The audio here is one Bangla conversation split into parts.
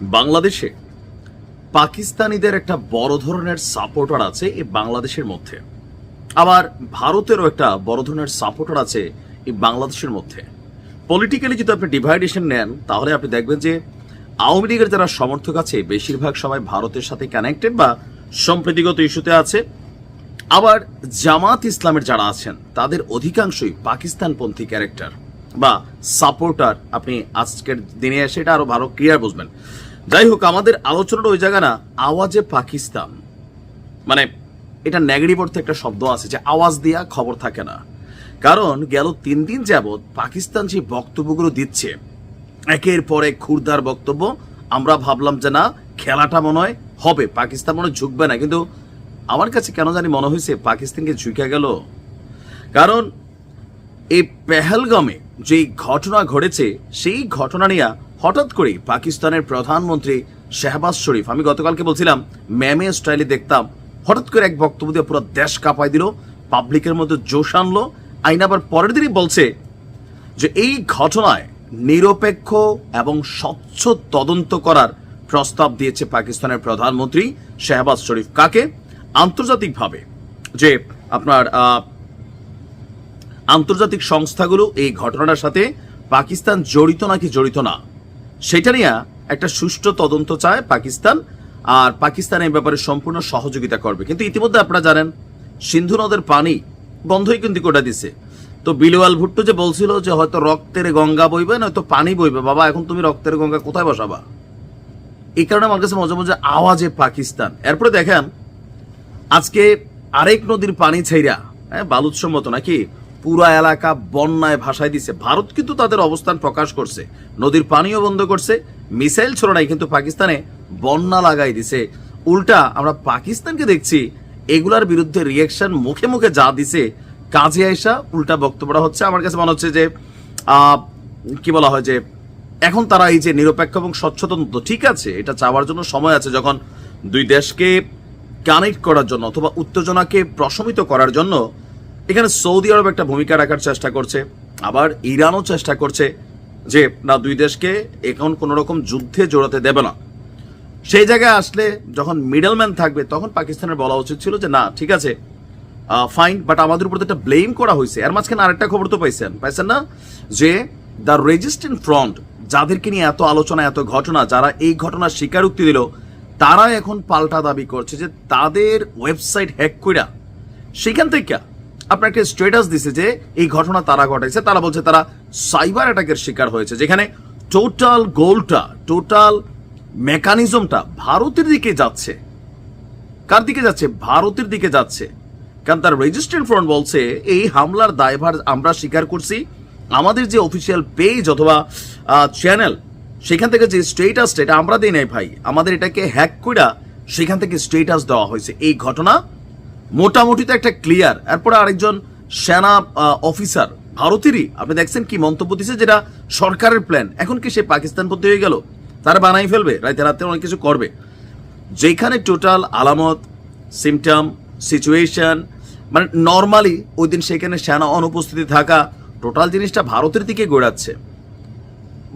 বাংলাদেশে পাকিস্তানিদের একটা বড় ধরনের সাপোর্টার আছে এই বাংলাদেশের মধ্যে। আবার ভারতেরও একটা বড় ধরনের সাপোর্টার আছে এই বাংলাদেশের মধ্যে। পলিটিক্যালি যদি আপনি ডিভাইডেশন নেন, তাহলে আপনি দেখবেন যে আওয়ামী লীগের যারা সমর্থক আছে, বেশিরভাগ সবাই ভারতের সাথে কানেক্টেড বা সম্প্রীতিগত ইস্যুতে আছে। আবার জামাত ইসলামের যারা আছেন, তাদের অধিকাংশই পাকিস্তানপন্থী ক্যারেক্টার বা সাপোর্টার আপনি আজকের দিনে এসে এটা আরও ভালো ক্লিয়ার বুঝবেন। যাই হোক আমাদের আলোচনার ওই জায়গা না, আওয়াজে পাকিস্তান। মানে এটা নেগেটিভ অর্থে একটা শব্দ আছে যে আওয়াজ দিয়া খবর থাকে না। কারণ, গেল তিন দিন যাবৎ পাকিস্তান যে বক্তব্যগুলো দিচ্ছে, একের পর এক খুরদার বক্তব্য, আমরা ভাবলাম যে না, খেলাটা মনে হয় হবে, পাকিস্তান মনে ঝুঁকবে না। কিন্তু আমার কাছে কেন জানি মনে হয়েছে, পাকিস্তানকে ঝুঁকে গেল। কারণ, এই পেহেলগামে যে ঘটনা ঘটেছে, সেই ঘটনা নিয়ে হঠাৎ করেই পাকিস্তানের প্রধানমন্ত্রী শেহবাজ শরীফ, আমি গতকালকে বলছিলাম, ম্যামে স্টাইলে দেখতাম, হঠাৎ করে এক বক্তব্য দিয়ে পুরো দেশ কাঁপাই দিল, পাবলিকের মধ্যে জোশ আনলো। আইন আবার পরের দিনই বলছে যে এই ঘটনায় নিরপেক্ষ এবং স্বচ্ছ তদন্ত করার প্রস্তাব দিয়েছে পাকিস্তানের প্রধানমন্ত্রী শেহবাজ শরীফ। কাকে? আন্তর্জাতিকভাবে। যে আপনার আন্তর্জাতিক সংস্থাগুলো এই ঘটনাটার সাথে পাকিস্তান জড়িত নাকি জড়িত না? সেটা নিয়ে একটা সুষ্ঠু তদন্ত চায় পাকিস্তান, আর পাকিস্তান এই ব্যাপারে সম্পূর্ণ সহযোগিতা করবে। কিন্তু ইতিমধ্যে আপনারা জানেন, সিন্ধু নদের পানি বন্ধই কিন্তু কোটা দিছে। তো বিলওয়াল ভুট্টো যে বলছিল যে হয়তো রক্তের গঙ্গা বইবে, নয়তো পানি বইবে, বাবা, এখন তুমি রক্তের গঙ্গা কোথায় বসাবা? এই কারণে আমার কাছে মজা মজা আওয়াজে পাকিস্তান। এরপরে দেখেন, আজকে আরেক নদীর পানি ছাইরা হ্যাঁ বালুৎসম্মত নাকি? পুরা এলাকা বন্যায় ভাসায় দিছে। ভারত কিন্তু তাদের অবস্থান প্রকাশ করছে। নদীর পানিও বন্ধ করছে। মিসাইল ছোড়ো নাই কিন্তু পাকিস্তানে বন্যা লাগাই দিছে। উল্টা আমরা পাকিস্তানকে দেখছি, এগুলার বিরুদ্ধে রিয়েকশন মুখে মুখে যা দিছে, কাজে আইসা উল্টা বক্তব্যটা হচ্ছে। আমার কাছে মনে হচ্ছে যে কি বলা হয় যে, এখন তারা এই যে নিরপেক্ষ এবং স্বচ্ছতন্ত্র ঠিক আছে, এটা চাওয়ার জন্য সময় আছে যখন দুই দেশকে কানেক্ট করার জন্য অথবা উত্তেজনাকে প্রশমিত করার জন্য এখানে সৌদি আরব একটা ভূমিকা রাখার চেষ্টা করছে, আবার ইরানও চেষ্টা করছে যে, না, দুই দেশকে এখন কোনো রকম যুদ্ধে জড়াতে দেবে না। সেই জায়গায় আসলে যখন মিডলম্যান থাকবে, তখন পাকিস্তানের বলা উচিত ছিল যে, না, ঠিক আছে ফাইন বাট আমাদের উপর একটা ব্লেম করা হয়েছে। এর মাঝখানে আরেকটা খবর তো পাইছেন পাইছেন না? যে দ্য রেজিস্ট্যান্ট ফ্রন্ট যাদেরকে নিয়ে এত আলোচনা, এত ঘটনা, যারা এই ঘটনার স্বীকারোক্তি দিল তারা এখন পাল্টা দাবি করছে যে, তাদের ওয়েবসাইট হ্যাক কইরা, সেখান থেকে আপনার একটা স্ট্যাটাস দিছে যে এই ঘটনা তারা ঘটাইছে। তারা বলছে তারা সাইবার অ্যাটাকের শিকার হয়েছে। যেখানে টোটাল গোলটা টোটাল মেকানিজমটা ভারতের দিকে যাচ্ছে। কার দিকে যাচ্ছে? ভারতের দিকে যাচ্ছে। কারণ তার রেজিস্ট্রেন্ট ফ্রন্ট বলছে, এই হামলার দায়ভার আমরা স্বীকার করছি। আমাদের যে অফিসিয়াল পেজ অথবা চ্যানেল সেখান থেকে যে স্টেটাসটা এটা আমরা দিই নাই ভাই। আমাদের এটাকে হ্যাক কইরা সেখান থেকে স্টেটাস দেওয়া হয়েছে। এই ঘটনা মোটামুটি তো একটা ক্লিয়ার এরপরে আরেকজন সেনা অফিসার ভারতেরই। আপনি দেখছেন কি মন্তব্য দিছে যেটা সরকারের প্ল্যান এখন কি সে পাকিস্তান পথে হয়ে গেল? তারা বানাই ফেলবে রাতে রাতে অনেক কিছু করবে। যেখানে টোটাল আলামত সিমটম সিচুয়েশন মানে নর্মালি ওই দিন সেখানে সেনা অনুপস্থিতি থাকা টোটাল জিনিসটা ভারতের দিকে গোড়াচ্ছে।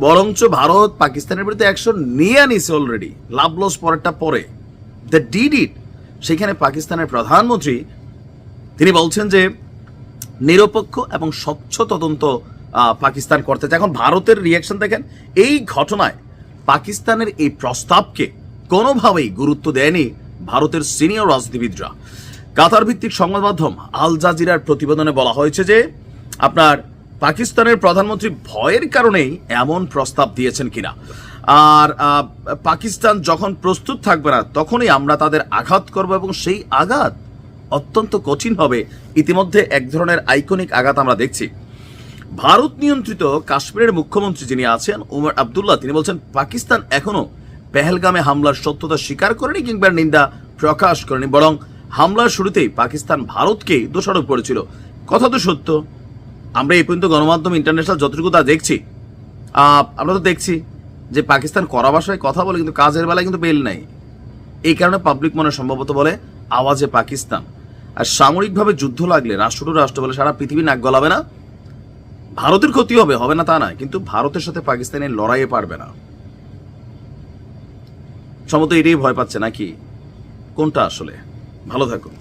বরঞ্চ ভারত পাকিস্তানের বিরুদ্ধে অ্যাকশন নিয়ে নিছে অলরেডি লাভ লস পরেরটা পরে। দ্য ডিড ইট সেখানে পাকিস্তানের প্রধানমন্ত্রী, তিনি বলছেন যে নিরপেক্ষ এবং স্বচ্ছ তদন্ত পাকিস্তান করতে এখন ভারতের রিয়াকশন দেখেন, এই ঘটনায় পাকিস্তানের এই প্রস্তাবকে কোনোভাবেই গুরুত্ব দেয়নি ভারতের সিনিয়র রাজনীতিবিদরা। কাতার ভিত্তিক সংবাদ মাধ্যম আল জাজিরার প্রতিবেদনে বলা হয়েছে যে, আপনার পাকিস্তানের প্রধানমন্ত্রী ভয়ের কারণেই এমন প্রস্তাব দিয়েছেন কিনা। আর পাকিস্তান যখন প্রস্তুত থাকবে না, তখনই আমরা তাদের আঘাত করব এবং সেই আঘাত অত্যন্ত কঠিন হবে। ইতিমধ্যে এক ধরনের আইকনিক আঘাত আমরা দেখছি। ভারত নিয়ন্ত্রিত কাশ্মীরের মুখ্যমন্ত্রী যিনি আছেন, উমর আবদুল্লাহ, তিনি বলছেন, পাকিস্তান এখনও পেহেলগামে হামলার সত্যতা স্বীকার করেনি কিংবা নিন্দা প্রকাশ করেনি, বরং হামলার শুরুতেই পাকিস্তান ভারতকে দোষারোপ করেছিল। কথা তো সত্য। আমরা এই পর্যন্ত গণমাধ্যম, ইন্টারন্যাশনাল যতটুকু তা দেখছি আমরা তো দেখছি। যে পাকিস্তান করা ভাষায় কথা বলে কিন্তু কাজের বেলায় কিন্তু বেল নাই এই কারণে পাবলিক মনে সম্ভবত বলে আওয়াজে পাকিস্তান। আর সামরিকভাবে যুদ্ধ লাগলে রাষ্ট্র টু রাষ্ট্র বলে সারা পৃথিবী নাক গলাবে না। ভারতের ক্ষতি হবে হবে না তা নয়, কিন্তু ভারতের সাথে পাকিস্তানের লড়াইয়ে পারবে না। সম্ভবত এটাই ভয় পাচ্ছে নাকি? কোনটা আসলে? ভালো থাকুন।